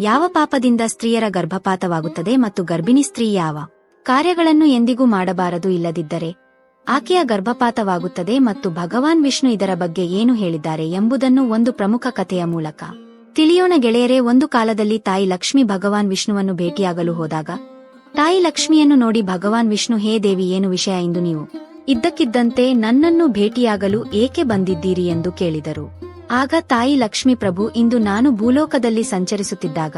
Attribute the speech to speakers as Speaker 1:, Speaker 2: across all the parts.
Speaker 1: ಯಾವ ಪಾಪದಿಂದ ಸ್ತ್ರೀಯರ ಗರ್ಭಪಾತವಾಗುತ್ತದೆ ಮತ್ತು ಗರ್ಭಿಣಿ ಸ್ತ್ರೀ ಯಾವ ಕಾರ್ಯಗಳನ್ನು ಎಂದಿಗೂ ಮಾಡಬಾರದು ಇಲ್ಲದಿದ್ದರೆ ಆಕೆಯ ಗರ್ಭಪಾತವಾಗುತ್ತದೆ ಮತ್ತು ಭಗವಾನ್ ವಿಷ್ಣು ಇದರ ಬಗ್ಗೆ ಏನು ಹೇಳಿದ್ದಾರೆ ಎಂಬುದನ್ನು ಒಂದು ಪ್ರಮುಖ ಕಥೆಯ ಮೂಲಕ. ತಿಳಿಯೋಣ ಗೆಳೆಯರೇ, ಒಂದು ಕಾಲದಲ್ಲಿ ತಾಯಿ ಲಕ್ಷ್ಮಿ ಭಗವಾನ್ ವಿಷ್ಣುವನ್ನು ಭೇಟಿಯಾಗಲು ಹೋದಾಗ, ತಾಯಿ ಲಕ್ಷ್ಮಿಯನ್ನು ನೋಡಿ ಭಗವಾನ್ ವಿಷ್ಣು, ಹೇ ದೇವಿ, ಏನು ವಿಷಯ ಎಂದು ನೀವು? ಇದ್ದಕ್ಕಿದ್ದಂತೆ ನನ್ನನ್ನು ಭೇಟಿಯಾಗಲು ಏಕೆ ಬಂದಿದ್ದೀರಿ? ಎಂದು ಕೇಳಿದರು. ಆಗ ತಾಯಿ ಲಕ್ಷ್ಮಿ ಪ್ರಭು ಇಂದು ನಾನು ಭೂಲೋಕದಲ್ಲಿ ಸಂಚರಿಸುತ್ತಿದ್ದಾಗ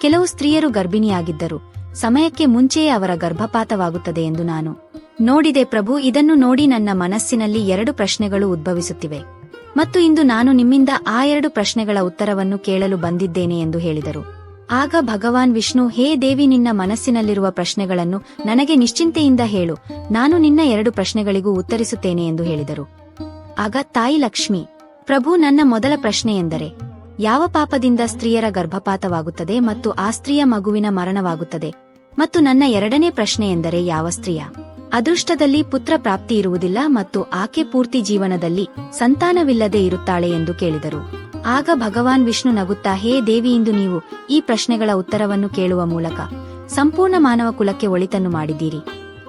Speaker 1: ಕೆಲವು ಸ್ತ್ರೀಯರು ಗರ್ಭಿಣಿಯಾಗಿದ್ದರು. ಸಮಯಕ್ಕೆ ಮುಂಚೆಯೇ ಅವರ ಗರ್ಭಪಾತವಾಗುತ್ತದೆ ಎಂದು ನಾನು ನೋಡಿದೆ. ಪ್ರಭು, ಇದನ್ನು ನೋಡಿ ನನ್ನ ಮನಸ್ಸಿನಲ್ಲಿ ಎರಡು ಪ್ರಶ್ನೆಗಳು ಉದ್ಭವಿಸುತ್ತಿವೆ. ಮತ್ತು ಇಂದು ನಾನು ನಿಮ್ಮಿಂದ ಆ ಎರಡು ಪ್ರಶ್ನೆಗಳ ಉತ್ತರವನ್ನು ಕೇಳಲು ಬಂದಿದ್ದೇನೆ ಎಂದು ಹೇಳಿದರು. ಆಗ ಭಗವಾನ್ ವಿಷ್ಣು, ಹೇ ದೇವಿ, ನಿನ್ನ ಮನಸ್ಸಿನಲ್ಲಿರುವ ಪ್ರಶ್ನೆಗಳನ್ನು ನನಗೆ ನಿಶ್ಚಿಂತೆಯಿಂದ ಹೇಳು. ನಾನು ನಿನ್ನ ಎರಡು ಪ್ರಶ್ನೆಗಳಿಗೂ ಉತ್ತರಿಸುತ್ತೇನೆ ಎಂದು ಹೇಳಿದರು. ಆಗ ತಾಯಿ ಲಕ್ಷ್ಮಿ ಪ್ರಭು ನನ್ನ ಮೊದಲ ಪ್ರಶ್ನೆ ಎಂದರೆ ಯಾವ ಪಾಪದಿಂದ ಸ್ತ್ರೀಯರ ಗರ್ಭಪಾತವಾಗುತ್ತದೆ ಮತ್ತು ಆ ಸ್ತ್ರೀಯ ಮಗುವಿನ ಮರಣವಾಗುತ್ತದೆ? ಮತ್ತು ನನ್ನ ಎರಡನೇ ಪ್ರಶ್ನೆ ಎಂದರೆ ಯಾವ ಸ್ತ್ರೀಯ? ಅದೃಷ್ಟದಲ್ಲಿ ಪುತ್ರ ಪ್ರಾಪ್ತಿ ಇರುವುದಿಲ್ಲ ಮತ್ತು ಆಕೆ ಪೂರ್ತಿ ಜೀವನದಲ್ಲಿ ಸಂತಾನವಿಲ್ಲದೆ ಇರುತ್ತಾಳೆ ಎಂದು ಕೇಳಿದರು. ಆಗ ಭಗವಾನ್ ವಿಷ್ಣು ನಗುತ್ತಾ, ಹೇ ದೇವಿ, ಇಂದು ನೀವು ಈ ಪ್ರಶ್ನೆಗಳ ಉತ್ತರವನ್ನು ಕೇಳುವ ಮೂಲಕ ಸಂಪೂರ್ಣ ಮಾನವ ಕುಲಕ್ಕೆ ಒಳಿತನ್ನು ಮಾಡಿದ್ದೀರಿ.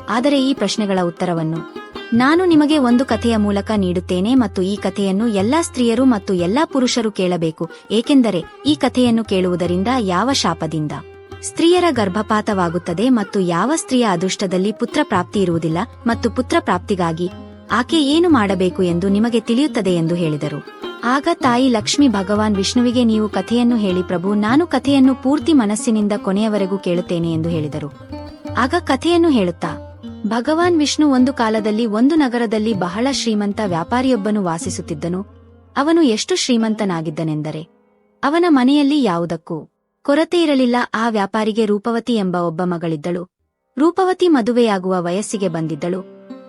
Speaker 1: ಆದರೆ ಈ ಪ್ರಶ್ನೆಗಳ ಉತ್ತರವನ್ನು ನಾನು ನಿಮಗೆ ಒಂದು ಕಥೆಯ ಮೂಲಕ ನೀಡುತ್ತೇನೆ ಮತ್ತು ಈ ಕಥೆಯನ್ನು ಎಲ್ಲಾ ಸ್ತ್ರೀಯರು ಮತ್ತು ಎಲ್ಲಾ ಪುರುಷರು ಕೇಳಬೇಕು, ಏಕೆಂದರೆ ಈ ಕಥೆಯನ್ನು ಕೇಳುವುದರಿಂದ ಯಾವ ಶಾಪದಿಂದ? ಸ್ತ್ರೀಯರ ಗರ್ಭಪಾತವಾಗುತ್ತದೆ ಮತ್ತು ಯಾವ ಸ್ತ್ರೀಯ ಅದೃಷ್ಟದಲ್ಲಿ ಪುತ್ರ ಪ್ರಾಪ್ತಿ ಇರುವುದಿಲ್ಲ ಮತ್ತು ಪುತ್ರ ಪ್ರಾಪ್ತಿಗಾಗಿ ಆಕೆ ಏನು ಮಾಡಬೇಕು ಎಂದು ನಿಮಗೆ ತಿಳಿಯುತ್ತದೆ ಎಂದು ಹೇಳಿದರು. ಆಗ ತಾಯಿ ಲಕ್ಷ್ಮಿ ಭಗವಾನ್ ವಿಷ್ಣುವಿಗೆ, ನೀವು ಕಥೆಯನ್ನು ಹೇಳಿ ಪ್ರಭು, ನಾನು ಕಥೆಯನ್ನು ಪೂರ್ತಿ ಮನಸ್ಸಿನಿಂದ ಕೊನೆಯವರೆಗೂ ಕೇಳುತ್ತೇನೆ ಎಂದು ಹೇಳಿದರು. ಆಗ ಕಥೆಯನ್ನು ಹೇಳುತ್ತಾ ಭಗವಾನ್ ವಿಷ್ಣು ಒಂದು ಕಾಲದಲ್ಲಿ ಒಂದು ನಗರದಲ್ಲಿ ಬಹಳ ಶ್ರೀಮಂತ ವ್ಯಾಪಾರಿಯೊಬ್ಬನು ವಾಸಿಸುತ್ತಿದ್ದನು. ಅವನು ಎಷ್ಟು ಶ್ರೀಮಂತನಾಗಿದ್ದನೆಂದರೆ, ಅವನ ಮನೆಯಲ್ಲಿ ಯಾವುದಕ್ಕೂ ಕೊರತೆ ಇರಲಿಲ್ಲ. ಆ ವ್ಯಾಪಾರಿಗೆ ರೂಪವತಿ ಎಂಬ ಒಬ್ಬ ಮಗಳಿದ್ದಳು. ರೂಪವತಿ ಮದುವೆಯಾಗುವ ವಯಸ್ಸಿಗೆ ಬಂದಿದ್ದಳು.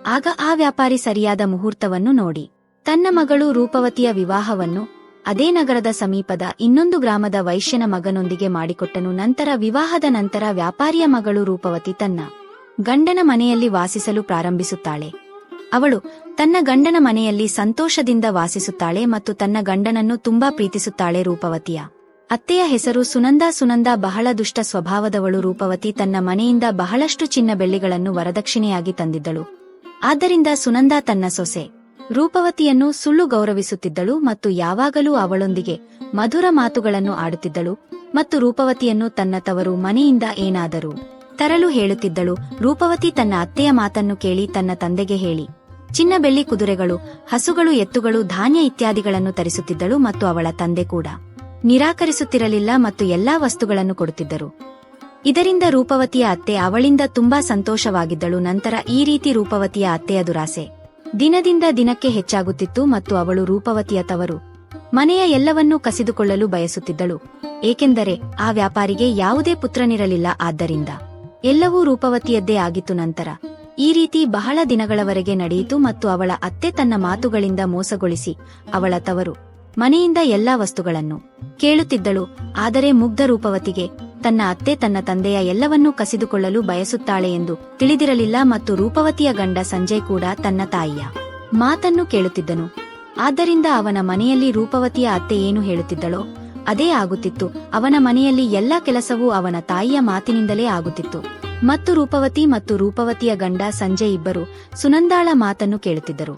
Speaker 1: ಆಗ ಆ ವ್ಯಾಪಾರಿ ಸರಿಯಾದ ಮುಹೂರ್ತವನ್ನು ನೋಡಿ. ತನ್ನ ಮಗಳು ರೂಪವತಿಯ ವಿವಾಹವನ್ನು ಅದೇ ನಗರದ ಸಮೀಪದ ಇನ್ನೊಂದು ಗ್ರಾಮದ ವೈಶ್ಯನ ಮಗನೊಂದಿಗೆ ಮಾಡಿಕೊಟ್ಟನು. ನಂತರ ವಿವಾಹದ ನಂತರ ವ್ಯಾಪಾರಿಯ ಮಗಳು ರೂಪವತಿ ತನ್ನ ಗಂಡನ ಮನೆಯಲ್ಲಿ ವಾಸಿಸಲು ಪ್ರಾರಂಭಿಸುತ್ತಾಳೆ. ಅವಳು ತನ್ನ ಗಂಡನ ಮನೆಯಲ್ಲಿ ಸಂತೋಷದಿಂದ ವಾಸಿಸುತ್ತಾಳೆ ಮತ್ತು ತನ್ನ ಗಂಡನನ್ನು ತುಂಬಾ ಪ್ರೀತಿಸುತ್ತಾಳೆ ರೂಪವತಿಯ. ಅತ್ತೆಯ ಹೆಸರು ಸುನಂದ. ಸುನಂದ ಬಹಳ ದುಷ್ಟ ಸ್ವಭಾವದವಳು ರೂಪವತಿ. ತನ್ನ ಮನೆಯಿಂದ ಬಹಳಷ್ಟು ಚಿನ್ನ ಬೆಳ್ಳಿಗಳನ್ನು ವರದಕ್ಷಿಣೆಯಾಗಿ ತಂದಿದ್ದಳು. ಆದ್ದರಿಂದ ಸುನಂದ ತನ್ನ ಸೊಸೆ. ರೂಪವತಿಯನ್ನು ಸುಳ್ಳು ಗೌರವಿಸುತ್ತಿದ್ದಳು ಮತ್ತು ಯಾವಾಗಲೂ ಅವಳೊಂದಿಗೆ ಮಧುರ ಮಾತುಗಳನ್ನು ಆಡುತ್ತಿದ್ದಳು ಮತ್ತು ರೂಪವತಿಯನ್ನು ತನ್ನ ತವರು ಮನೆಯಿಂದ ಏನಾದರೂ. ತರಲು ಹೇಳುತ್ತಿದ್ದಳು. ರೂಪವತಿ ತನ್ನ ಅತ್ತೆಯ ಮಾತನ್ನು ಕೇಳಿ ತನ್ನ ತಂದೆಗೆ ಹೇಳಿ, ಚಿನ್ನ ಬೆಳ್ಳಿ ಕುದುರೆಗಳು, ಹಸುಗಳು, ಎತ್ತುಗಳು, ಧಾನ್ಯ ಇತ್ಯಾದಿಗಳನ್ನು ತರಿಸುತ್ತಿದ್ದಳು ಮತ್ತು ಅವಳ ತಂದೆ ಕೂಡ. ನಿರಾಕರಿಸುತ್ತಿರಲಿಲ್ಲ ಮತ್ತು ಎಲ್ಲಾ ವಸ್ತುಗಳನ್ನು ಕೊಡುತ್ತಿದ್ದರು. ಇದರಿಂದ ರೂಪವತಿಯ ಅತ್ತೆ ಅವಳಿಂದ ತುಂಬಾ ಸಂತೋಷವಾಗಿದ್ದಳು. ನಂತರ ಈ ರೀತಿ ರೂಪವತಿಯ ಅತ್ತೆಯ ದುರಾಸೆ ದಿನದಿಂದ ದಿನಕ್ಕೆ ಹೆಚ್ಚಾಗುತ್ತಿತ್ತು ಮತ್ತು ಅವಳು ರೂಪವತಿಯ ತವರು. ಮನೆಯ ಎಲ್ಲವನ್ನೂ ಕಸಿದುಕೊಳ್ಳಲು ಬಯಸುತ್ತಿದ್ದಳು. ಏಕೆಂದರೆ ಆ ವ್ಯಾಪಾರಿಗೆ ಯಾವುದೇ ಪುತ್ರನಿರಲಿಲ್ಲ. ಆದ್ದರಿಂದ ಎಲ್ಲವೂ ರೂಪವತಿಯದ್ದೇ ಆಗಿತ್ತು ನಂತರ. ಈ ರೀತಿ ಬಹಳ ದಿನಗಳವರೆಗೆ ನಡೆಯಿತು ಮತ್ತು ಅವಳ ಅತ್ತೆ ತನ್ನ ಮಾತುಗಳಿಂದ ಮೋಸಗೊಳಿಸಿ ಅವಳ ತವರು ಮನೆಯಿಂದ ಎಲ್ಲಾ ವಸ್ತುಗಳನ್ನು ಕೇಳುತ್ತಿದ್ದಳು, ಆದರೆ ಮುಗ್ಧ ರೂಪವತಿಗೆ ತನ್ನ ಅತ್ತೆ ತನ್ನ ತಂದೆಯ ಎಲ್ಲವನ್ನೂ ಕಸಿದುಕೊಳ್ಳಲು ಬಯಸುತ್ತಾಳೆ ಎಂದು ತಿಳಿದಿರಲಿಲ್ಲ ಮತ್ತು ರೂಪವತಿಯ ಗಂಡ ಸಂಜಯ್ ಕೂಡ ತನ್ನ ತಾಯಿಯ ಮಾತನ್ನು ಕೇಳುತ್ತಿದ್ದನು. ಆದ್ದರಿಂದ ಅವನ ಮನೆಯಲ್ಲಿ ರೂಪವತಿಯ ಅತ್ತೆ ಏನು ಹೇಳುತ್ತಿದ್ದಳೋ ಅದೇ ಆಗುತ್ತಿತ್ತು. ಅವನ ಮನೆಯಲ್ಲಿ ಎಲ್ಲ ಕೆಲಸವೂ ಅವನ ತಾಯಿಯ ಮಾತಿನಿಂದಲೇ ಆಗುತ್ತಿತ್ತು. ಮತ್ತು ರೂಪವತಿ ಮತ್ತು ರೂಪವತಿಯ ಗಂಡ ಸಂಜಯ್ ಇಬ್ಬರು ಸುನಂದಾಳ ಮಾತನ್ನು ಕೇಳುತ್ತಿದ್ದರು.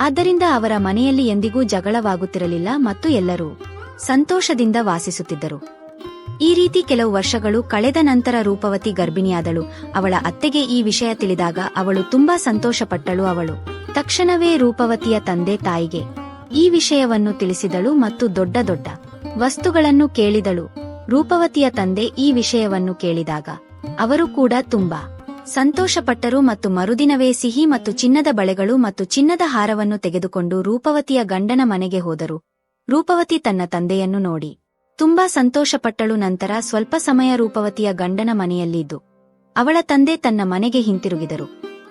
Speaker 1: ಆದ್ದರಿಂದ ಅವರ ಮನೆಯಲ್ಲಿ ಎಂದಿಗೂ ಜಗಳವಾಗುತ್ತಿರಲಿಲ್ಲ ಮತ್ತು ಎಲ್ಲರೂ ಸಂತೋಷದಿಂದ ವಾಸಿಸುತ್ತಿದ್ದರು. ಈ ರೀತಿ ಕೆಲವು ವರ್ಷಗಳು ಕಳೆದ ನಂತರ ರೂಪವತಿ ಗರ್ಭಿಣಿಯಾದಳು. ಅವಳ ಅತ್ತೆಗೆ ಈ ವಿಷಯ ತಿಳಿದಾಗ ಅವಳು ತುಂಬಾ ಸಂತೋಷಪಟ್ಟಳು ಅವಳು. ತಕ್ಷಣವೇ ರೂಪವತಿಯ ತಂದೆ ತಾಯಿಗೆ ಈ ವಿಷಯವನ್ನು ತಿಳಿಸಿದಳು ಮತ್ತು ದೊಡ್ಡ ದೊಡ್ಡ ವಸ್ತುಗಳನ್ನು ಕೇಳಿದಳು. ರೂಪವತಿಯ ತಂದೆ ಈ ವಿಷಯವನ್ನು ಕೇಳಿದಾಗ, ಅವರು ಕೂಡ ತುಂಬಾ ಸಂತೋಷಪಟ್ಟರು ಮತ್ತು ಮರುದಿನವೇ ಸಿಹಿ ಮತ್ತು ಚಿನ್ನದ ಬಳೆಗಳು ಮತ್ತು ಚಿನ್ನದ ಹಾರವನ್ನು ತೆಗೆದುಕೊಂಡು ರೂಪವತಿಯ ಗಂಡನ ಮನೆಗೆ ಹೋದರು. ರೂಪವತಿ ತನ್ನ ತಂದೆಯನ್ನು ನೋಡಿ, ತುಂಬಾ ಸಂತೋಷಪಟ್ಟಳು ನಂತರ ಸ್ವಲ್ಪ ಸಮಯ ರೂಪವತಿಯ ಗಂಡನ ಮನೆಯಲ್ಲಿದ್ದು. ಅವಳ ತಂದೆ ತನ್ನ ಮನೆಗೆ ಹಿಂತಿರುಗಿದರು.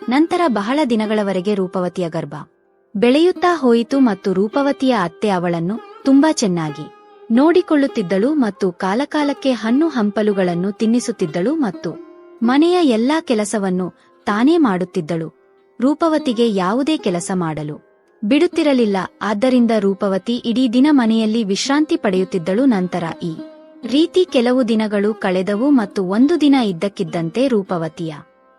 Speaker 1: ನಂತರ ಬಹಳ ದಿನಗಳವರೆಗೆ ರೂಪವತಿಯ ಗರ್ಭ ಬೆಳೆಯುತ್ತಾ ಹೋಯಿತು ಮತ್ತು ರೂಪವತಿಯ ಅತ್ತೆ ಅವಳನ್ನು ತುಂಬಾ ಚೆನ್ನಾಗಿ ನೋಡಿಕೊಳ್ಳುತ್ತಿದ್ದಳು ಮತ್ತು ಕಾಲಕಾಲಕ್ಕೆ ಹಣ್ಣು ಹಂಪಲುಗಳನ್ನು ತಿನ್ನಿಸುತ್ತಿದ್ದಳು ಮತ್ತು ಮನೆಯ ಎಲ್ಲಾ ಕೆಲಸವನ್ನು ತಾನೇ ಮಾಡುತ್ತಿದ್ದಳು. ರೂಪವತಿಗೆ ಯಾವುದೇ ಕೆಲಸ ಮಾಡಲು ಬಿಡುತ್ತಿರಲಿಲ್ಲ. ಆದ್ದರಿಂದ ರೂಪವತಿ ಇಡೀ ದಿನ ಮನೆಯಲ್ಲಿ ವಿಶ್ರಾಂತಿ ಪಡೆಯುತ್ತಿದ್ದಳು. ನಂತರ ಈ ರೀತಿ ಕೆಲವು ದಿನಗಳು ಕಳೆದವು ಮತ್ತು ಒಂದು ದಿನ ಇದ್ದಕ್ಕಿದ್ದಂತೆ ರೂಪವತಿಯ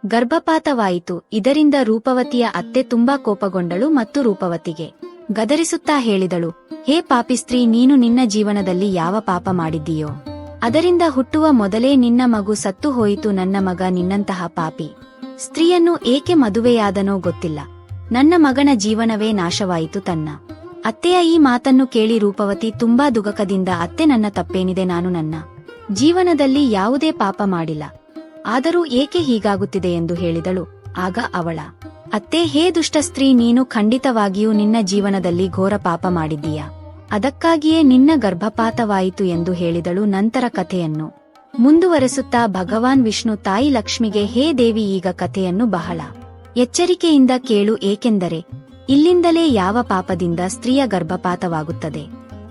Speaker 1: ಗರ್ಭಪಾತವಾಯಿತು. ಇದರಿಂದ ರೂಪವತಿಯ ಅತ್ತೆ ತುಂಬಾ ಕೋಪಗೊಂಡಳು ಮತ್ತು ರೂಪವತಿಗೆ ಗದರಿಸುತ್ತಾ ಹೇಳಿದಳು, ಹೇ ಪಾಪಿಸ್ತ್ರೀ, ನೀನು ನಿನ್ನ ಜೀವನದಲ್ಲಿ ಯಾವ ಪಾಪ ಮಾಡಿದ್ದೀಯೋ? ಅದರಿಂದ ಹುಟ್ಟುವ ಮೊದಲೇ ನಿನ್ನ ಮಗು ಸತ್ತು ಹೋಯಿತು, ನನ್ನ ಮಗ ನಿನ್ನಂತಹ ಪಾಪಿ. ಸ್ತ್ರೀಯನ್ನು ಏಕೆ ಮದುವೆಯಾದನೋ ಗೊತ್ತಿಲ್ಲ. ನನ್ನ ಮಗನ ಜೀವನವೇ ನಾಶವಾಯಿತು ತನ್ನ. ಅತ್ತೆಯ ಈ ಮಾತನ್ನು ಕೇಳಿ ರೂಪವತಿ ತುಂಬಾ ದುಗಕದಿಂದ, ಅತ್ತೆ, ನನ್ನ ತಪ್ಪೇನಿದೆ, ನಾನು ನನ್ನ ಜೀವನದಲ್ಲಿ ಯಾವುದೇ ಪಾಪ ಮಾಡಿಲ್ಲ. ಆದರೂ ಏಕೆ ಹೀಗಾಗುತ್ತಿದೆ? ಎಂದು ಹೇಳಿದಳು. ಆಗ ಅವಳ ಅತ್ತೆ, ಹೇ ದುಷ್ಟ ಸ್ತ್ರೀ, ನೀನು ಖಂಡಿತವಾಗಿಯೂ ನಿನ್ನ ಜೀವನದಲ್ಲಿ ಘೋರ ಪಾಪ ಮಾಡಿದ್ದೀಯ? ಅದಕ್ಕಾಗಿಯೇ ನಿನ್ನ ಗರ್ಭಪಾತವಾಯಿತು ಎಂದು ಹೇಳಿದಳು ನಂತರ ಕಥೆಯನ್ನು. ಮುಂದುವರೆಸುತ್ತಾ ಭಗವಾನ್ ವಿಷ್ಣು ತಾಯಿ ಲಕ್ಷ್ಮಿಗೆ, ಹೇ ದೇವಿ, ಈಗ ಕಥೆಯನ್ನು ಬಹಳ ಎಚ್ಚರಿಕೆಯಿಂದ ಕೇಳು, ಏಕೆಂದರೆ ಇಲ್ಲಿಂದಲೇ ಯಾವ ಪಾಪದಿಂದ ಸ್ತ್ರೀಯ ಗರ್ಭಪಾತವಾಗುತ್ತದೆ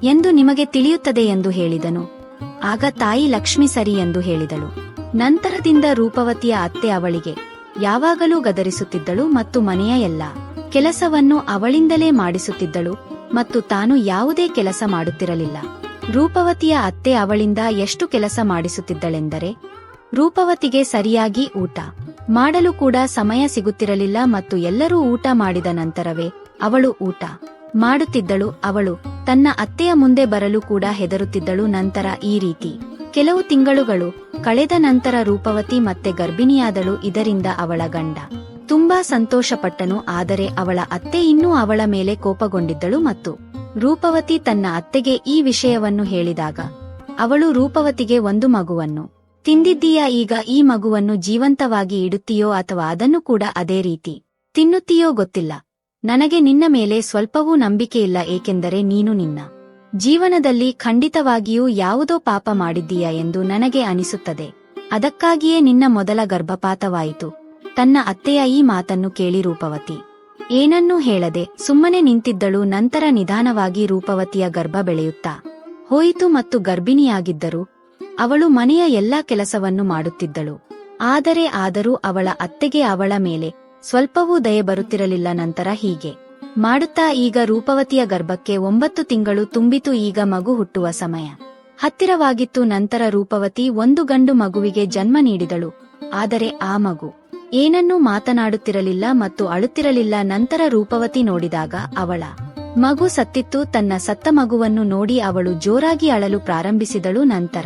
Speaker 1: ಎಂದು ನಿಮಗೆ ತಿಳಿಯುತ್ತದೆ ಎಂದು ಹೇಳಿದನು. ಆಗ ತಾಯಿ ಲಕ್ಷ್ಮಿ ಸರಿ ಎಂದು ಹೇಳಿದಳು. ನಂತರದಿಂದ ರೂಪವತಿಯ ಅತ್ತೆ ಅವಳಿಗೆ ಯಾವಾಗಲೂ ಗದರಿಸುತ್ತಿದ್ದಳು ಮತ್ತು ಮನೆಯ ಎಲ್ಲ ಕೆಲಸವನ್ನು ಅವಳಿಂದಲೇ ಮಾಡಿಸುತ್ತಿದ್ದಳು ಮತ್ತು ತಾನು ಯಾವುದೇ ಕೆಲಸ ಮಾಡುತ್ತಿರಲಿಲ್ಲ. ರೂಪವತಿಯ ಅತ್ತೆ ಅವಳಿಂದ ಎಷ್ಟು ಕೆಲಸ ಮಾಡಿಸುತ್ತಿದ್ದಳೆಂದರೆ, ರೂಪವತಿಗೆ ಸರಿಯಾಗಿ ಊಟ ಮಾಡಲು ಕೂಡ ಸಮಯ ಸಿಗುತ್ತಿರಲಿಲ್ಲ ಮತ್ತು ಎಲ್ಲರೂ ಊಟ ಮಾಡಿದ ನಂತರವೇ ಅವಳು ಊಟ ಮಾಡುತ್ತಿದ್ದಳು. ಅವಳು ತನ್ನ ಅತ್ತೆಯ ಮುಂದೆ ಬರಲು ಕೂಡ ಹೆದರುತ್ತಿದ್ದಳು. ನಂತರ ಈ ರೀತಿ ಕೆಲವು ತಿಂಗಳುಗಳು ಕಳೆದ ನಂತರ ರೂಪವತಿ ಮತ್ತೆ ಗರ್ಭಿಣಿಯಾದಳು ಇದರಿಂದ ಅವಳ ಗಂಡ. ತುಂಬಾ ಸಂತೋಷಪಟ್ಟನು, ಆದರೆ ಅವಳ ಅತ್ತೆ ಇನ್ನೂ ಅವಳ ಮೇಲೆ ಕೋಪಗೊಂಡಿದ್ದಳು ಮತ್ತು ರೂಪವತಿ ತನ್ನ ಅತ್ತೆಗೆ ಈ ವಿಷಯವನ್ನು ಹೇಳಿದಾಗ, ಅವಳು ರೂಪವತಿಗೆ ಒಂದು ಮಗುವನ್ನು, ತಿಂದಿದ್ದೀಯಾ ಈಗ ಈ ಮಗುವನ್ನು ಜೀವಂತವಾಗಿ ಇಡುತ್ತೀಯೋ ಅಥವಾ ಅದನ್ನು ಕೂಡ ಅದೇ ರೀತಿ ತಿನ್ನುತ್ತೀಯೋ ಗೊತ್ತಿಲ್ಲ. ನನಗೆ ನಿನ್ನ ಮೇಲೆ ಸ್ವಲ್ಪವೂ ನಂಬಿಕೆಯಿಲ್ಲ ಏಕೆಂದರೆ ನೀನು ನಿನ್ನ ಜೀವನದಲ್ಲಿ ಖಂಡಿತವಾಗಿಯೂ ಯಾವುದೋ ಪಾಪ ಮಾಡಿದ್ದೀಯ ಎಂದು ನನಗೆ ಅನಿಸುತ್ತದೆ. ಅದಕ್ಕಾಗಿಯೇ ನಿನ್ನ ಮೊದಲ ಗರ್ಭಪಾತವಾಯಿತು. ತನ್ನ ಅತ್ತೆಯ ಈ ಮಾತನ್ನು ಕೇಳಿ ರೂಪವತಿ. ಏನನ್ನೂ ಹೇಳದೆ ಸುಮ್ಮನೆ ನಿಂತಿದ್ದಳು ನಂತರ ನಿಧಾನವಾಗಿ ರೂಪವತಿಯ ಗರ್ಭ ಬೆಳೆಯುತ್ತಾ. ಹೋಯಿತು ಮತ್ತು ಗರ್ಭಿಣಿಯಾಗಿದ್ದರು ಅವಳು ಮನೆಯ ಎಲ್ಲಾ ಕೆಲಸವನ್ನು ಮಾಡುತ್ತಿದ್ದಳು. ಆದರೆ ಆದರೂ ಅವಳ ಅತ್ತೆಗೆ ಅವಳ ಮೇಲೆ ಸ್ವಲ್ಪವೂ ದಯೆ ಬರುತ್ತಿರಲಿಲ್ಲ ನಂತರ ಹೀಗೆ. ಮಾಡುತ್ತಾ ಈಗ ರೂಪವತಿಯ ಗರ್ಭಕ್ಕೆ ಒಂಬತ್ತು ತಿಂಗಳು ತುಂಬಿತು ಈಗ ಮಗು ಹುಟ್ಟುವ ಸಮಯ. ಹತ್ತಿರವಾಗಿತ್ತು ನಂತರ ರೂಪವತಿ ಒಂದು ಗಂಡು ಮಗುವಿಗೆ ಜನ್ಮ ನೀಡಿದಳು. ಆದರೆ ಆ ಮಗು ಏನನ್ನೂ ಮಾತನಾಡುತ್ತಿರಲಿಲ್ಲ ಮತ್ತು ಅಳುತ್ತಿರಲಿಲ್ಲ ನಂತರ ರೂಪವತಿ ನೋಡಿದಾಗ ಅವಳ ಮಗು ಸತ್ತಿತ್ತು ತನ್ನ ಸತ್ತ ಮಗುವನ್ನು ನೋಡಿ ಅವಳು ಜೋರಾಗಿ ಅಳಲು ಪ್ರಾರಂಭಿಸಿದಳು ನಂತರ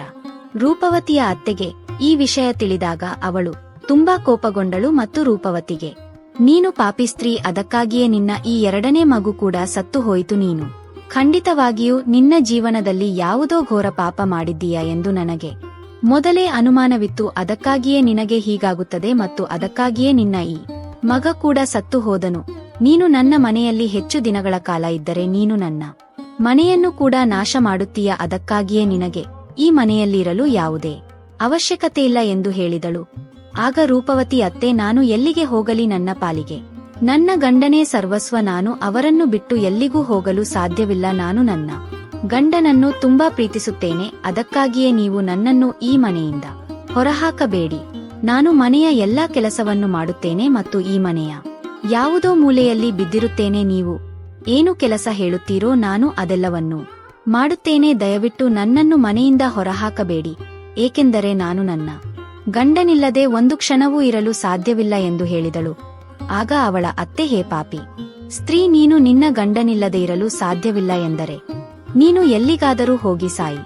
Speaker 1: ರೂಪವತಿಯ ಅತ್ತೆಗೆ ಈ ವಿಷಯ ತಿಳಿದಾಗ ಅವಳು ತುಂಬಾ ಕೋಪಗೊಂಡಳು ಮತ್ತು ರೂಪವತಿಗೆ ನೀನು ಪಾಪಿಸ್ತ್ರೀ ಅದಕ್ಕಾಗಿಯೇ ನಿನ್ನ ಈ ಎರಡನೇ ಮಗು ಕೂಡ ಸತ್ತು ಹೋಯಿತು ನೀನು. ಖಂಡಿತವಾಗಿಯೂ ನಿನ್ನ ಜೀವನದಲ್ಲಿ ಯಾವುದೋ ಘೋರ ಪಾಪ ಮಾಡಿದ್ದೀಯಾ ಎಂದು ನನಗೆ. ಮೊದಲೇ ಅನುಮಾನವಿತ್ತು, ಅದಕ್ಕಾಗಿಯೇ ನಿನಗೆ ಹೀಗಾಗುತ್ತದೆ ಮತ್ತು ಅದಕ್ಕಾಗಿಯೇ ನಿನ್ನ ಈ ಮಗ ಕೂಡ ಸತ್ತು ಹೋದನು. ನೀನು ನನ್ನ ಮನೆಯಲ್ಲಿ ಹೆಚ್ಚು ದಿನಗಳ ಕಾಲ ಇದ್ದರೆ ನೀನು ನನ್ನ ಮನೆಯನ್ನು ಕೂಡ ನಾಶ ಮಾಡುತ್ತೀಯ, ಅದಕ್ಕಾಗಿಯೇ ನಿನಗೆ ಈ ಮನೆಯಲ್ಲಿರಲು ಯಾವುದೇ ಅವಶ್ಯಕತೆಯಿಲ್ಲ ಎಂದು ಹೇಳಿದಳು. ಆಗ ರೂಪವತಿ ಅತ್ತೆ, ನಾನು ಎಲ್ಲಿಗೆ ಹೋಗಲಿ ನನ್ನ ಪಾಲಿಗೆ. ನನ್ನ ಗಂಡನೇ ಸರ್ವಸ್ವ, ನಾನು ಅವರನ್ನು ಬಿಟ್ಟು ಎಲ್ಲಿಗೂ ಹೋಗಲು ಸಾಧ್ಯವಿಲ್ಲ, ನಾನು ನನ್ನ ಗಂಡನನ್ನು ತುಂಬಾ ಪ್ರೀತಿಸುತ್ತೇನೆ, ಅದಕ್ಕಾಗಿಯೇ ನೀವು ನನ್ನನ್ನು ಈ ಮನೆಯಿಂದ ಹೊರಹಾಕಬೇಡಿ. ನಾನು ಮನೆಯ ಎಲ್ಲಾ ಕೆಲಸವನ್ನು ಮಾಡುತ್ತೇನೆ ಮತ್ತು ಈ ಮನೆಯ ಯಾವುದೋ ಮೂಲೆಯಲ್ಲಿ ಬಿದ್ದಿರುತ್ತೇನೆ, ನೀವು ಏನು ಕೆಲಸ ಹೇಳುತ್ತೀರೋ ನಾನು ಅದೆಲ್ಲವನ್ನು ಮಾಡುತ್ತೇನೆ, ದಯವಿಟ್ಟು ನನ್ನನ್ನು ಮನೆಯಿಂದ ಹೊರಹಾಕಬೇಡಿ, ಏಕೆಂದರೆ ನಾನು ನನ್ನ ಗಂಡನಿಲ್ಲದೆ ಒಂದು ಕ್ಷಣವೂ ಇರಲು ಸಾಧ್ಯವಿಲ್ಲ ಎಂದು ಹೇಳಿದಳು. ಆಗ ಅವಳ ಅತ್ತೆ, ಹೇ ಪಾಪಿ, ಸ್ತ್ರೀ ನೀನು ನಿನ್ನ ಗಂಡನಿಲ್ಲದೆ ಇರಲು ಸಾಧ್ಯವಿಲ್ಲ ಎಂದರೆ, ನೀನು ಎಲ್ಲಿಗಾದರೂ ಹೋಗಿ ಸಾಯಿ.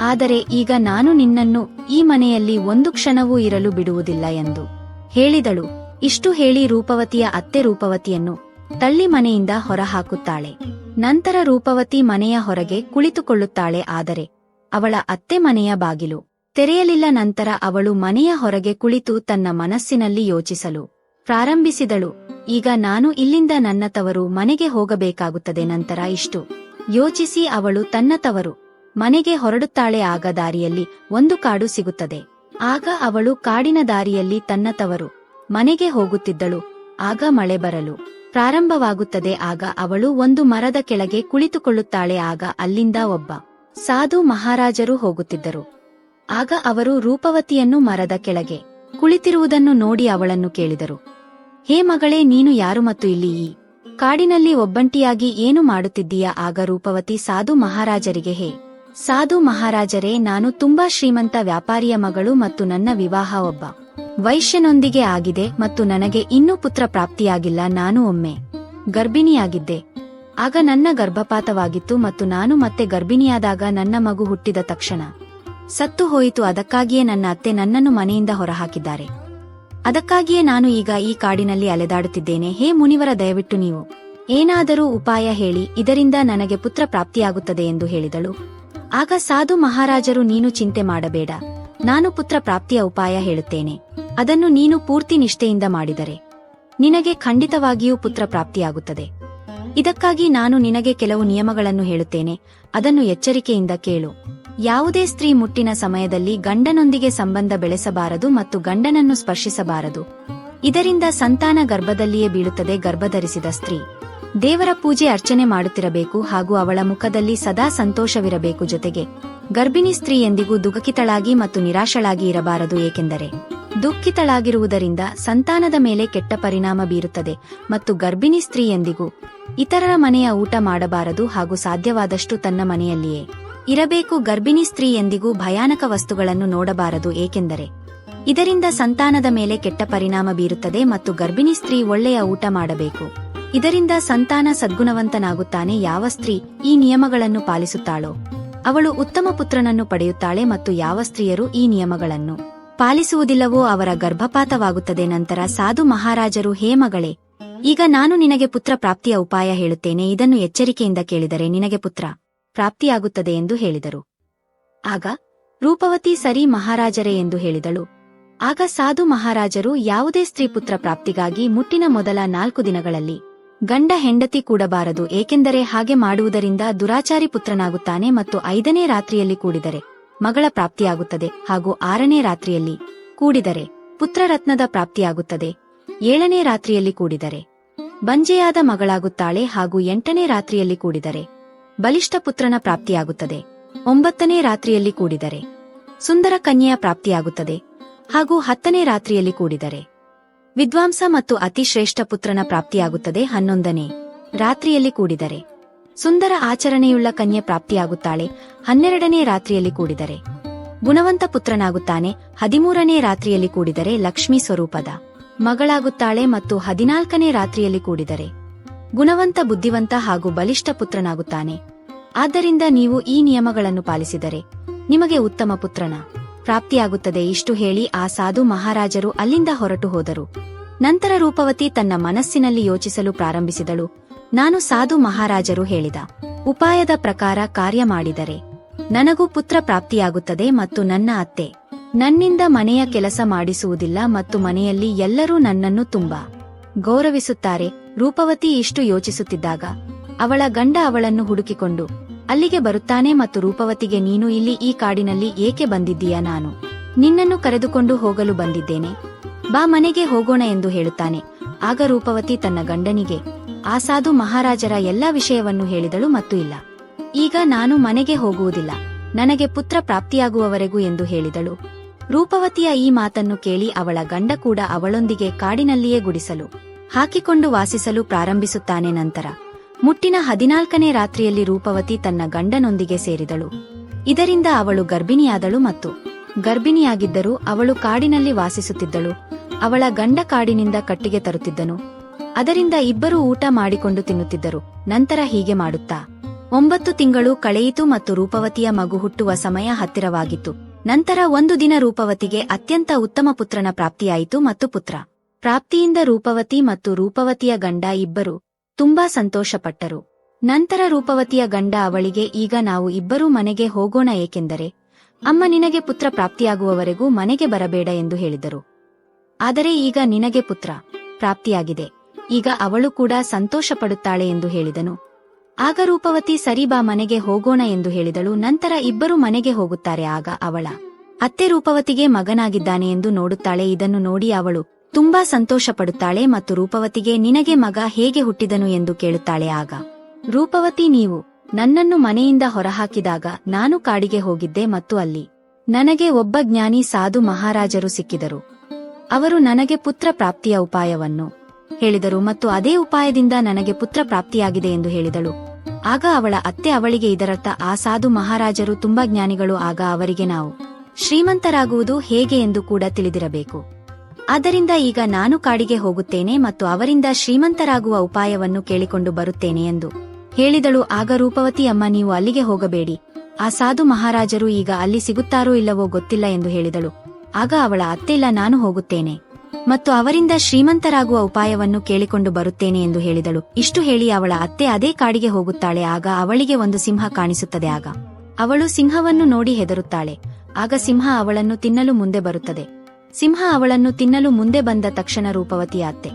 Speaker 1: ಆದರೆ ಈಗ ನಾನು ನಿನ್ನನ್ನು ಈ ಮನೆಯಲ್ಲಿ ಒಂದು ಕ್ಷಣವೂ ಇರಲು ಬಿಡುವುದಿಲ್ಲ ಎಂದು ಹೇಳಿದಳು. ಇಷ್ಟು ಹೇಳಿ ರೂಪವತಿಯ ಅತ್ತೆ ರೂಪವತಿಯನ್ನು ತಳ್ಳಿ ಮನೆಯಿಂದ ಹೊರಹಾಕುತ್ತಾಳೆ. ನಂತರ ರೂಪವತಿ ಮನೆಯ ಹೊರಗೆ ಕುಳಿತುಕೊಳ್ಳುತ್ತಾಳೆ. ಆದರೆ ಅವಳ ಅತ್ತೆ ಮನೆಯ ಬಾಗಿಲು ತೆರೆಯಲಿಲ್ಲ ನಂತರ ಅವಳು ಮನೆಯ ಹೊರಗೆ ಕುಳಿತು ತನ್ನ ಮನಸ್ಸಿನಲ್ಲಿ ಯೋಚಿಸಲು ಪ್ರಾರಂಭಿಸಿದಳು. ಈಗ ನಾನು ಇಲ್ಲಿಂದ ನನ್ನ ತವರು ಮನೆಗೆ ಹೋಗಬೇಕಾಗುತ್ತದೆ ನಂತರ ಇಷ್ಟು. ಯೋಚಿಸಿ ಅವಳು ತನ್ನ ತವರು ಮನೆಗೆ ಹೊರಡುತ್ತಾಳೆ ಆಗ ದಾರಿಯಲ್ಲಿ ಒಂದು ಕಾಡು ಸಿಗುತ್ತದೆ. ಆಗ ಅವಳು ಕಾಡಿನ ದಾರಿಯಲ್ಲಿ ತನ್ನ ತವರು ಮನೆಗೆ ಹೋಗುತ್ತಿದ್ದಳು. ಆಗ ಮಳೆ ಬರಲು ಪ್ರಾರಂಭವಾಗುತ್ತದೆ. ಆಗ ಅವಳು ಒಂದು ಮರದ ಕೆಳಗೆ ಕುಳಿತುಕೊಳ್ಳುತ್ತಾಳೆ. ಆಗ ಅಲ್ಲಿಂದ ಒಬ್ಬ ಸಾಧು ಮಹಾರಾಜರು ಹೋಗುತ್ತಿದ್ದರು. ಆಗ ಅವರು ರೂಪವತಿಯನ್ನು ಮರದ ಕೆಳಗೆ ಕುಳಿತಿರುವುದನ್ನು ನೋಡಿ ಅವಳನ್ನು ಕೇಳಿದರು. ಹೇ ಮಗಳೇ, ನೀನು ಯಾರು ಮತ್ತು ಇಲ್ಲಿ ಈ ಕಾಡಿನಲ್ಲಿ ಒಬ್ಬಂಟಿಯಾಗಿ ಏನು ಮಾಡುತ್ತಿದ್ದೀಯಾ? ಆಗ ರೂಪವತಿ, ಸಾಧು ಮಹಾರಾಜರಿಗೆ ಹೇ, ಸಾಧು ಮಹಾರಾಜರೇ, ನಾನು ತುಂಬಾ ಶ್ರೀಮಂತ ವ್ಯಾಪಾರಿಯ ಮಗಳು ಮತ್ತು ನನ್ನ ವಿವಾಹ ಒಬ್ಬ ವೈಶ್ಯನೊಂದಿಗೆ ಆಗಿದೆ ಮತ್ತು ನನಗೆ ಇನ್ನೂ ಪುತ್ರ ಪ್ರಾಪ್ತಿಯಾಗಿಲ್ಲ, ನಾನು ಒಮ್ಮೆ ಗರ್ಭಿಣಿಯಾಗಿದ್ದೆ. ಆಗ ನನ್ನ ಗರ್ಭಪಾತವಾಗಿತ್ತು ಮತ್ತು ನಾನು ಮತ್ತೆ ಗರ್ಭಿಣಿಯಾದಾಗ ನನ್ನ ಮಗು ಹುಟ್ಟಿದ ತಕ್ಷಣ ಸತ್ತು ಹೋಯಿತು, ಅದಕ್ಕಾಗಿಯೇ ನನ್ನ ಅತ್ತೆ ನನ್ನನ್ನು ಮನೆಯಿಂದ ಹೊರಹಾಕಿದ್ದಾರೆ. ಅದಕ್ಕಾಗಿಯೇ ನಾನು ಈಗ ಈ ಕಾಡಿನಲ್ಲಿ ಅಲೆದಾಡುತ್ತಿದ್ದೇನೆ. ಹೇ ಮುನಿವರ, ದಯವಿಟ್ಟು ನೀವು ಏನಾದರೂ ಉಪಾಯ ಹೇಳಿ, ಇದರಿಂದ ನನಗೆ ಪುತ್ರ ಪ್ರಾಪ್ತಿಯಾಗುತ್ತದೆ ಎಂದು ಹೇಳಿದಳು. ಆಗ ಸಾಧು ಮಹಾರಾಜರು, ನೀನು ಚಿಂತೆ ಮಾಡಬೇಡ. ನಾನು ಪುತ್ರ ಪ್ರಾಪ್ತಿಯ ಉಪಾಯ ಹೇಳುತ್ತೇನೆ. ಅದನ್ನು ನೀನು ಪೂರ್ತಿ ನಿಷ್ಠೆಯಿಂದ ಮಾಡಿದರೆ ನಿನಗೆ ಖಂಡಿತವಾಗಿಯೂ ಪುತ್ರ ಪ್ರಾಪ್ತಿಯಾಗುತ್ತದೆ. ಇದಕ್ಕಾಗಿ ನಾನು ನಿನಗೆ ಕೆಲವು ನಿಯಮಗಳನ್ನು ಹೇಳುತ್ತೇನೆ. ಅದನ್ನು ಎಚ್ಚರಿಕೆಯಿಂದ ಕೇಳು. ಯಾವುದೇ ಸ್ತ್ರೀ ಮುಟ್ಟಿನ ಸಮಯದಲ್ಲಿ ಗಂಡನೊಂದಿಗೆ ಸಂಬಂಧ ಬೆಳೆಸಬಾರದು ಮತ್ತು ಗಂಡನನ್ನು ಸ್ಪರ್ಶಿಸಬಾರದು. ಇದರಿಂದ ಸಂತಾನ ಗರ್ಭದಲ್ಲಿಯೇ ಬೀಳುತ್ತದೆ ಗರ್ಭಧರಿಸಿದ ಸ್ತ್ರೀ. ದೇವರ ಪೂಜೆ ಅರ್ಚನೆ ಮಾಡುತ್ತಿರಬೇಕು ಹಾಗೂ ಅವಳ ಮುಖದಲ್ಲಿ ಸದಾ ಸಂತೋಷವಿರಬೇಕು ಜೊತೆಗೆ ಗರ್ಭಿಣಿ ಸ್ತ್ರೀ ಎಂದಿಗೂ ದುಃಖಿತಳಾಗಿ ಮತ್ತು ನಿರಾಶಳಾಗಿ ಇರಬಾರದು ಏಕೆಂದರೆ ದುಃಖಿತಳಾಗಿರುವುದರಿಂದ ಸಂತಾನದ ಮೇಲೆ ಕೆಟ್ಟ ಪರಿಣಾಮ ಬೀರುತ್ತದೆ ಮತ್ತು ಗರ್ಭಿಣಿ ಸ್ತ್ರೀ ಎಂದಿಗೂ ಇತರರ ಮನೆಯ ಊಟ ಮಾಡಬಾರದು ಹಾಗೂ ಸಾಧ್ಯವಾದಷ್ಟು ತನ್ನ ಮನೆಯಲ್ಲಿಯೇ ಇರಬೇಕು ಗರ್ಭಿಣಿ ಸ್ತ್ರೀ ಎಂದಿಗೂ ಭಯಾನಕ ವಸ್ತುಗಳನ್ನು ನೋಡಬಾರದು ಏಕೆಂದರೆ ಇದರಿಂದ ಸಂತಾನದ ಮೇಲೆ ಕೆಟ್ಟ ಪರಿಣಾಮ ಬೀರುತ್ತದೆ ಮತ್ತು ಗರ್ಭಿಣಿ ಸ್ತ್ರೀ ಒಳ್ಳೆಯ ಊಟ ಮಾಡಬೇಕು. ಇದರಿಂದ ಸಂತಾನ ಸದ್ಗುಣವಂತನಾಗುತ್ತಾನೆ, ಯಾವ ಸ್ತ್ರೀ ಈ ನಿಯಮಗಳನ್ನು ಪಾಲಿಸುತ್ತಾಳೋ? ಅವಳು ಉತ್ತಮ ಪುತ್ರನನ್ನು ಪಡೆಯುತ್ತಾಳೆ ಮತ್ತು ಯಾವ ಸ್ತ್ರೀಯರು ಈ ನಿಯಮಗಳನ್ನು ಪಾಲಿಸುವುದಿಲ್ಲವೋ ಅವರ ಗರ್ಭಪಾತವಾಗುತ್ತದೆ. ನಂತರ ಸಾಧು ಮಹಾರಾಜರು, ಹೇ ಮಗಳೇ, ಈಗ ನಾನು ನಿನಗೆ ಪುತ್ರ ಪ್ರಾಪ್ತಿಯ ಉಪಾಯ ಹೇಳುತ್ತೇನೆ. ಇದನ್ನು ಎಚ್ಚರಿಕೆಯಿಂದ ಕೇಳಿದರೆ ನಿನಗೆ ಪುತ್ರ ಪ್ರಾಪ್ತಿಯಾಗುತ್ತದೆ ಎಂದು ಹೇಳಿದರು. ಆಗ ರೂಪವತಿ ಸರಿ ಮಹಾರಾಜರೇ ಎಂದು ಹೇಳಿದಳು. ಆಗ ಸಾಧು ಮಹಾರಾಜರು ಯಾವುದೇ ಸ್ತ್ರೀಪುತ್ರ ಪ್ರಾಪ್ತಿಗಾಗಿ ಮುಟ್ಟಿನ ಮೊದಲ ನಾಲ್ಕು ದಿನಗಳಲ್ಲಿ ಗಂಡ ಹೆಂಡತಿ ಕೂಡಬಾರದು, ಏಕೆಂದರೆ ಹಾಗೆ ಮಾಡುವುದರಿಂದ ದುರಾಚಾರಿ ಪುತ್ರನಾಗುತ್ತಾನೆ ಮತ್ತು ಐದನೇ ರಾತ್ರಿಯಲ್ಲಿ ಕೂಡಿದರೆ ಮಗಳ ಪ್ರಾಪ್ತಿಯಾಗುತ್ತದೆ ಹಾಗೂ ಆರನೇ ರಾತ್ರಿಯಲ್ಲಿ ಕೂಡಿದರೆ ಪುತ್ರರತ್ನದ ಪ್ರಾಪ್ತಿಯಾಗುತ್ತದೆ, ಏಳನೇ ರಾತ್ರಿಯಲ್ಲಿ ಕೂಡಿದರೆ ಬಂಜೆಯಾದ ಮಗಳಾಗುತ್ತಾಳೆ ಹಾಗೂ ಎಂಟನೇ ರಾತ್ರಿಯಲ್ಲಿ ಕೂಡಿದರೆ ಬಲಿಷ್ಠ ಪುತ್ರನ ಪ್ರಾಪ್ತಿಯಾಗುತ್ತದೆ. ಒಂಬತ್ತನೇ ರಾತ್ರಿಯಲ್ಲಿ ಕೂಡಿದರೆ. ಸುಂದರ ಕನ್ಯೆಯ ಪ್ರಾಪ್ತಿಯಾಗುತ್ತದೆ. ಹಾಗೂ ಹತ್ತನೇ ರಾತ್ರಿಯಲ್ಲಿ ಕೂಡಿದರೆ. ವಿದ್ವಾಂಸ ಮತ್ತು ಅತಿ ಶ್ರೇಷ್ಠ ಪುತ್ರನ ಪ್ರಾಪ್ತಿಯಾಗುತ್ತದೆ ಹನ್ನೊಂದನೇ ರಾತ್ರಿಯಲ್ಲಿ ಕೂಡಿದರೆ. ಸುಂದರ ಆಚರಣೆಯುಳ್ಳ ಕನ್ಯೆ ಪ್ರಾಪ್ತಿಯಾಗುತ್ತಾಳೆ ಹನ್ನೆರಡನೇ ರಾತ್ರಿಯಲ್ಲಿ ಕೂಡಿದರೆ. ಗುಣವಂತ ಪುತ್ರನಾಗುತ್ತಾನೆ ಹದಿಮೂರನೇ ರಾತ್ರಿಯಲ್ಲಿ ಕೂಡಿದರೆ ಲಕ್ಷ್ಮೀ ಸ್ವರೂಪದ ಮಗಳಾಗುತ್ತಾಳೆ ಮತ್ತು ಹದಿನಾಲ್ಕನೇ ರಾತ್ರಿಯಲ್ಲಿ ಕೂಡಿದರೆ. ಗುಣವಂತ, ಬುದ್ಧಿವಂತ ಹಾಗೂ ಬಲಿಷ್ಠ ಪುತ್ರನಾಗುತ್ತಾನೆ. ಆದ್ದರಿಂದ ನೀವು ಈ ನಿಯಮಗಳನ್ನು ಪಾಲಿಸಿದರೆ ನಿಮಗೆ ಉತ್ತಮ ಪುತ್ರನ ಪ್ರಾಪ್ತಿಯಾಗುತ್ತದೆ ಇಷ್ಟು ಹೇಳಿ ಆ ಸಾಧು ಮಹಾರಾಜರು ಅಲ್ಲಿಂದ ಹೊರಟು ಹೋದರು. ನಂತರ ರೂಪವತಿ ತನ್ನ ಮನಸ್ಸಿನಲ್ಲಿ ಯೋಚಿಸಲು ಪ್ರಾರಂಭಿಸಿದಳು. ನಾನು ಸಾಧು ಮಹಾರಾಜರು ಹೇಳಿದ ಉಪಾಯದ ಪ್ರಕಾರ ಕಾರ್ಯ ಮಾಡಿದರೆ ನನಗೂ ಪುತ್ರ ಪ್ರಾಪ್ತಿಯಾಗುತ್ತದೆ ಮತ್ತು ನನ್ನ ಅತ್ತೆ ನನ್ನಿಂದ ಮನೆಯ ಕೆಲಸ ಮಾಡಿಸುವುದಿಲ್ಲ ಮತ್ತು ಮನೆಯಲ್ಲಿ ಎಲ್ಲರೂ ನನ್ನನ್ನು ತುಂಬಾ ಗೌರವಿಸುತ್ತಾರೆ. ರೂಪವತಿ ಇಷ್ಟು ಯೋಚಿಸುತ್ತಿದ್ದಾಗ ಅವಳ ಗಂಡ ಅವಳನ್ನು ಹುಡುಕಿಕೊಂಡು, ಅಲ್ಲಿಗೆ ಬರುತ್ತಾನೆ ಮತ್ತು ರೂಪವತಿಗೆ ನೀನು ಇಲ್ಲಿ ಈ ಕಾಡಿನಲ್ಲಿ ಏಕೆ ಬಂದಿದ್ದೀಯಾ ನಾನು? ನಿನ್ನನ್ನು ಕರೆದುಕೊಂಡು ಹೋಗಲು ಬಂದಿದ್ದೇನೆ. ಬಾ ಮನೆಗೆ ಹೋಗೋಣ ಎಂದು ಹೇಳುತ್ತಾನೆ. ಆಗ ರೂಪವತಿ ತನ್ನ ಗಂಡನಿಗೆ ಆ ಸಾಧು ಮಹಾರಾಜರ ಎಲ್ಲಾ ವಿಷಯವನ್ನು ಹೇಳಿದಳು ಮತ್ತು ಇಲ್ಲ. ಈಗ ನಾನು ಮನೆಗೆ ಹೋಗುವುದಿಲ್ಲ. ನನಗೆ ಪುತ್ರ ಪ್ರಾಪ್ತಿಯಾಗುವವರೆಗೂ ಎಂದು ಹೇಳಿದಳು. ರೂಪವತಿಯ ಈ ಮಾತನ್ನು ಕೇಳಿ ಅವಳ ಗಂಡ ಕೂಡ ಅವಳೊಂದಿಗೆ ಕಾಡಿನಲ್ಲಿಯೇ ಗುಡಿಸಲು ಹಾಕಿಕೊಂಡು ವಾಸಿಸಲು ಪ್ರಾರಂಭಿಸುತ್ತಾನೆ ನಂತರ. ಮುಟ್ಟಿನ ಹದಿನಾಲ್ಕನೇ ರಾತ್ರಿಯಲ್ಲಿ ರೂಪವತಿ ತನ್ನ ಗಂಡನೊಂದಿಗೆ ಸೇರಿದಳು. ಇದರಿಂದ ಅವಳು ಗರ್ಭಿಣಿಯಾದಳು ಮತ್ತು ಗರ್ಭಿಣಿಯಾಗಿದ್ದರೂ ಅವಳು ಕಾಡಿನಲ್ಲಿ ವಾಸಿಸುತ್ತಿದ್ದಳು. ಅವಳ ಗಂಡ ಕಾಡಿನಿಂದ ಕಟ್ಟಿಗೆ ತರುತ್ತಿದ್ದನು. ಅದರಿಂದ ಇಬ್ಬರೂ ಊಟ ಮಾಡಿಕೊಂಡು ತಿನ್ನುತ್ತಿದ್ದರು. ನಂತರ ಹೀಗೆ ಮಾಡುತ್ತಾ. ಒಂಬತ್ತು ತಿಂಗಳು ಕಳೆಯಿತು ಮತ್ತು ರೂಪವತಿಯ ಮಗು ಹುಟ್ಟುವ ಸಮಯ ಹತ್ತಿರವಾಗಿತ್ತು. ನಂತರ ಒಂದು ದಿನ ರೂಪವತಿಗೆ ಅತ್ಯಂತ ಉತ್ತಮ ಪುತ್ರನ ಪ್ರಾಪ್ತಿಯಾಯಿತು ಮತ್ತು ಪುತ್ರ. ಪ್ರಾಪ್ತಿಯಿಂದ ರೂಪವತಿ ಮತ್ತು ರೂಪವತಿಯ ಗಂಡ ಇಬ್ಬರು ತುಂಬಾ ಸಂತೋಷಪಟ್ಟರು. ನಂತರ ರೂಪವತಿಯ ಗಂಡ ಅವಳಿಗೆ, ಈಗ ನಾವು ಇಬ್ಬರೂ ಮನೆಗೆ ಹೋಗೋಣ ಏಕೆಂದರೆ ಅಮ್ಮ ನಿನಗೆ ಪುತ್ರ ಪ್ರಾಪ್ತಿಯಾಗುವವರೆಗೂ ಮನೆಗೆ ಬರಬೇಡ ಎಂದು ಹೇಳಿದರು. ಆದರೆ ಈಗ ನಿನಗೆ ಪುತ್ರ ಪ್ರಾಪ್ತಿಯಾಗಿದೆ. ಈಗ ಅವಳು ಕೂಡ ಸಂತೋಷ ಪಡುತ್ತಾಳೆ ಎಂದು ಹೇಳಿದನು. ಆಗ ರೂಪವತಿ, ಸರಿ ಬಾ, ಮನೆಗೆ ಹೋಗೋಣ ಎಂದು ಹೇಳಿದಳು. ನಂತರ ಇಬ್ಬರು ಮನೆಗೆ ಹೋಗುತ್ತಾರೆ. ಆಗ ಅವಳ ಅತ್ತೆ ರೂಪವತಿಗೆ ಮಗನಾಗಿದ್ದಾನೆ ಎಂದು ನೋಡುತ್ತಾಳೆ. ಇದನ್ನು ನೋಡಿ ಅವಳು ತುಂಬಾ ಸಂತೋಷ ಪಡುತ್ತಾಳೆ ಮತ್ತು ರೂಪವತಿಗೆ ನಿನಗೆ ಮಗ ಹೇಗೆ ಹುಟ್ಟಿದನು ಎಂದು ಕೇಳುತ್ತಾಳೆ ಆಗ, ರೂಪವತಿ ನೀವು ನನ್ನನ್ನು ಮನೆಯಿಂದ ಹೊರಹಾಕಿದಾಗ ನಾನು ಕಾಡಿಗೆ ಹೋಗಿದ್ದೆ ಮತ್ತು ಅಲ್ಲಿ ನನಗೆ ಒಬ್ಬ ಜ್ಞಾನಿ ಸಾಧು ಮಹಾರಾಜರು ಸಿಕ್ಕಿದರು. ಅವರು ನನಗೆ ಪುತ್ರ ಪ್ರಾಪ್ತಿಯ ಉಪಾಯವನ್ನು ಹೇಳಿದರು ಮತ್ತು ಅದೇ ಉಪಾಯದಿಂದ ನನಗೆ ಪುತ್ರ ಪ್ರಾಪ್ತಿಯಾಗಿದೆ ಎಂದು ಹೇಳಿದಳು. ಆಗ ಅವಳ ಅತ್ತೆ ಅವಳಿಗೆ ಇದರರ್ಥ ಆ ಸಾಧು ಮಹಾರಾಜರು ತುಂಬಾ ಜ್ಞಾನಿಗಳು, ಆಗ ಅವರಿಗೆ ನಾವು ಶ್ರೀಮಂತರಾಗುವುದು ಹೇಗೆ ಎಂದು ಕೂಡ ತಿಳಿದಿರಬೇಕು. ಆದ್ದರಿಂದ ಈಗ ನಾನು ಕಾಡಿಗೆ ಹೋಗುತ್ತೇನೆ ಮತ್ತು ಅವರಿಂದ ಶ್ರೀಮಂತರಾಗುವ ಉಪಾಯವನ್ನು ಕೇಳಿಕೊಂಡು ಬರುತ್ತೇನೆ ಎಂದು ಹೇಳಿದಳು. ಆಗ ರೂಪವತಿ, ಅಮ್ಮ, ನೀವು ಅಲ್ಲಿಗೆ ಹೋಗಬೇಡಿ. ಆ ಸಾಧು ಮಹಾರಾಜರು ಈಗ ಅಲ್ಲಿ ಸಿಗುತ್ತಾರೋ ಇಲ್ಲವೋ ಗೊತ್ತಿಲ್ಲ ಎಂದು ಹೇಳಿದಳು. ಆಗ ಅವಳ ಅತ್ತೆಲ್ಲ ನಾನು ಹೋಗುತ್ತೇನೆ. ಮತ್ತು ಅವರಿಂದ ಶ್ರೀಮಂತರಾಗುವ ಉಪಾಯವನ್ನು ಕೇಳಿಕೊಂಡು ಬರುತ್ತೇನೆ ಎಂದು ಹೇಳಿದಳು. ಇಷ್ಟು ಹೇಳಿ ಅವಳ ಅತ್ತೆ ಅದೇ ಕಾಡಿಗೆ ಹೋಗುತ್ತಾಳೆ. ಆಗ ಅವಳಿಗೆ ಒಂದು ಸಿಂಹ ಕಾಣಿಸುತ್ತದೆ. ಆಗ ಅವಳು ಸಿಂಹವನ್ನು ನೋಡಿ ಹೆದರುತ್ತಾಳೆ. ಆಗ ಸಿಂಹ ಅವಳನ್ನು ತಿನ್ನಲು ಮುಂದೆ ಬರುತ್ತದೆ. ಸಿಂಹ ಅವಳನ್ನು ತಿನ್ನಲು ಮುಂದೆ ಬಂದ ತಕ್ಷಣ ರೂಪವತಿಯಾತ್ತೆ.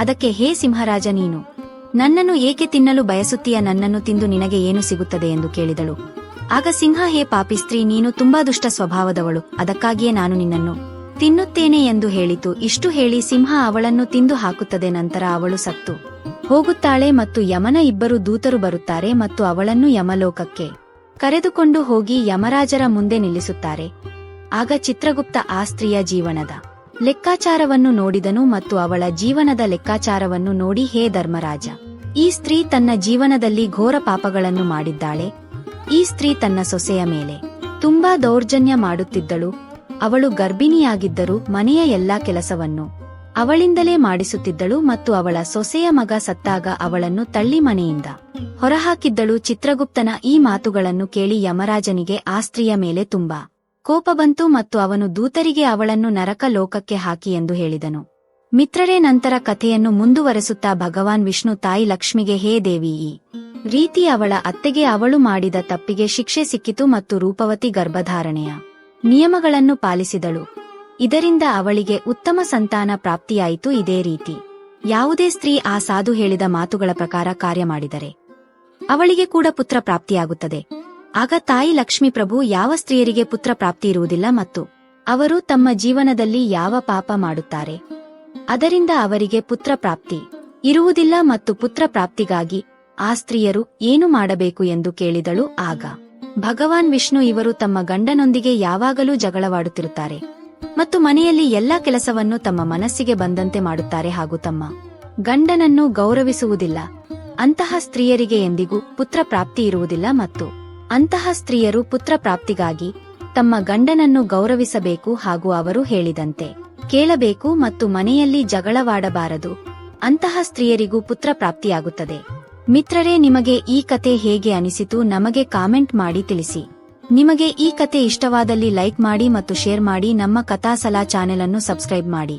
Speaker 1: ಅದಕ್ಕೆ, ಹೇ ಸಿಂಹರಾಜ ನೀನು, ನನ್ನನ್ನು ಏಕೆ ತಿನ್ನಲು ಬಯಸುತ್ತೀಯ? ನನ್ನನ್ನು ತಿಂದು ನಿನಗೆ ಏನು ಸಿಗುತ್ತದೆ? ಎಂದು ಕೇಳಿದಳು. ಆಗ ಸಿಂಹ, ಹೇ ಪಾಪಿಸ್ತ್ರೀ ನೀನು ತುಂಬಾ ದುಷ್ಟ ಸ್ವಭಾವದವಳು. ಅದಕ್ಕಾಗಿಯೇ ನಾನು ನಿನ್ನನ್ನು ತಿನ್ನುತ್ತೇನೆ ಎಂದು ಹೇಳಿತು. ಇಷ್ಟು ಹೇಳಿ ಸಿಂಹ ಅವಳನ್ನು ತಿಂದು ಹಾಕುತ್ತದೆ. ನಂತರ ಅವಳು ಸತ್ತು ಹೋಗುತ್ತಾಳೆ ಮತ್ತು ಯಮನ ಇಬ್ಬರು ದೂತರು ಬರುತ್ತಾರೆ ಮತ್ತು ಅವಳನ್ನು ಯಮಲೋಕಕ್ಕೆ ಕರೆದುಕೊಂಡು ಹೋಗಿ ಯಮರಾಜರ ಮುಂದೆ ನಿಲ್ಲಿಸುತ್ತಾರೆ. ಆಗ ಚಿತ್ರಗುಪ್ತ ಆ ಜೀವನದ ಲೆಕ್ಕಾಚಾರವನ್ನು ನೋಡಿದನು ಮತ್ತು ಅವಳ ಜೀವನದ ಲೆಕ್ಕಾಚಾರವನ್ನು ನೋಡಿ ಹೇ ಧರ್ಮರಾಜ, ಈ ಸ್ತ್ರೀ ತನ್ನ ಜೀವನದಲ್ಲಿ ಘೋರ ಪಾಪಗಳನ್ನು ಮಾಡಿದ್ದಾಳೆ. ಈ ಸ್ತ್ರೀ ತನ್ನ ಸೊಸೆಯ ಮೇಲೆ ತುಂಬಾ ದೌರ್ಜನ್ಯ ಮಾಡುತ್ತಿದ್ದಳು. ಅವಳು ಗರ್ಭಿಣಿಯಾಗಿದ್ದರೂ ಮನೆಯ ಎಲ್ಲಾ ಕೆಲಸವನ್ನು ಅವಳಿಂದಲೇ ಮಾಡಿಸುತ್ತಿದ್ದಳು ಮತ್ತು ಅವಳ ಸೊಸೆಯ ಮಗ ಸತ್ತಾಗ ಅವಳನ್ನು ತಳ್ಳಿ ಮನೆಯಿಂದ ಹೊರಹಾಕಿದ್ದಳು. ಚಿತ್ರಗುಪ್ತನ ಈ ಮಾತುಗಳನ್ನು ಕೇಳಿ ಯಮರಾಜನಿಗೆ ಆ ಮೇಲೆ ತುಂಬಾ ಕೋಪ ಬಂತು ಮತ್ತು ಅವನು ದೂತರಿಗೆ ಅವಳನ್ನು ನರಕ ಲೋಕಕ್ಕೆ ಹಾಕಿ ಎಂದು ಹೇಳಿದನು. ಮಿತ್ರರೇ, ನಂತರ ಕಥೆಯನ್ನು ಮುಂದುವರೆಸುತ್ತಾ ಭಗವಾನ್ ವಿಷ್ಣು ತಾಯಿ ಲಕ್ಷ್ಮಿಗೆ, ಹೇ ದೇವಿ ರೀತಿ ಅವಳ ಅತ್ತೆಗೆ ಅವಳು ಮಾಡಿದ ತಪ್ಪಿಗೆ ಶಿಕ್ಷೆ ಸಿಕ್ಕಿತು ಮತ್ತು ರೂಪವತಿ ಗರ್ಭಧಾರಣೆಯ ನಿಯಮಗಳನ್ನು ಪಾಲಿಸಿದಳು. ಇದರಿಂದ ಅವಳಿಗೆ ಉತ್ತಮ ಸಂತಾನ ಪ್ರಾಪ್ತಿಯಾಯಿತು. ಇದೇ ರೀತಿ ಯಾವುದೇ ಸ್ತ್ರೀ ಆ ಸಾಧು ಹೇಳಿದ ಮಾತುಗಳ ಪ್ರಕಾರ ಕಾರ್ಯ ಮಾಡಿದರೆ ಅವಳಿಗೆ ಕೂಡ ಪುತ್ರ ಪ್ರಾಪ್ತಿಯಾಗುತ್ತದೆ. ಆಗ ತಾಯಿ ಲಕ್ಷ್ಮೀ ಪ್ರಭು ಯಾವ ಸ್ತ್ರೀಯರಿಗೆ ಪುತ್ರ ಪ್ರಾಪ್ತಿ ಇರುವುದಿಲ್ಲ ಮತ್ತು ಅವರು ತಮ್ಮ ಜೀವನದಲ್ಲಿ ಯಾವ ಪಾಪ ಮಾಡುತ್ತಾರೆ. ಅದರಿಂದ ಅವರಿಗೆ ಪುತ್ರ ಪ್ರಾಪ್ತಿ ಇರುವುದಿಲ್ಲ ಮತ್ತು ಪುತ್ರ ಪ್ರಾಪ್ತಿಗಾಗಿ ಆ ಸ್ತ್ರೀಯರು ಏನು ಮಾಡಬೇಕು ಎಂದು ಕೇಳಿದಳು ಆಗ. ಭಗವಾನ್ ವಿಷ್ಣು ಇವರು ತಮ್ಮ ಗಂಡನೊಂದಿಗೆ ಯಾವಾಗಲೂ ಜಗಳವಾಡುತ್ತಿರುತ್ತಾರೆ ಮತ್ತು ಮನೆಯಲ್ಲಿ ಎಲ್ಲಾ ಕೆಲಸವನ್ನು ತಮ್ಮ ಮನಸ್ಸಿಗೆ ಬಂದಂತೆ ಮಾಡುತ್ತಾರೆ ಹಾಗೂ ತಮ್ಮ ಗಂಡನನ್ನು ಗೌರವಿಸುವುದಿಲ್ಲ. ಅಂತಹ ಸ್ತ್ರೀಯರಿಗೆ ಎಂದಿಗೂ ಪುತ್ರ ಪ್ರಾಪ್ತಿ ಇರುವುದಿಲ್ಲ ಮತ್ತು ಅಂತಹ ಸ್ತ್ರೀಯರು ಪುತ್ರ ಪ್ರಾಪ್ತಿಗಾಗಿ ತಮ್ಮ ಗಂಡನನ್ನು ಗೌರವಿಸಬೇಕು ಹಾಗೂ ಅವರು ಹೇಳಿದಂತೆ ಕೇಳಬೇಕು ಮತ್ತು ಮನೆಯಲ್ಲಿ ಜಗಳವಾಡಬಾರದು. ಅಂತಹ ಸ್ತ್ರೀಯರಿಗೂ ಪುತ್ರ ಪ್ರಾಪ್ತಿಯಾಗುತ್ತದೆ ಮಿತ್ರರೇ, ನಿಮಗೆ ಈ ಕತೆ ಹೇಗೆ ಅನಿಸಿತು ನಮಗೆ ಕಾಮೆಂಟ್ ಮಾಡಿ ತಿಳಿಸಿ. ನಿಮಗೆ ಈ ಕತೆ ಇಷ್ಟವಾದಲ್ಲಿ ಲೈಕ್ ಮಾಡಿ ಮತ್ತು ಶೇರ್ ಮಾಡಿ ನಮ್ಮ ಕಥಾಸಲಾ ಚಾನೆಲ್ ಅನ್ನು ಸಬ್ಸ್ಕ್ರೈಬ್ ಮಾಡಿ.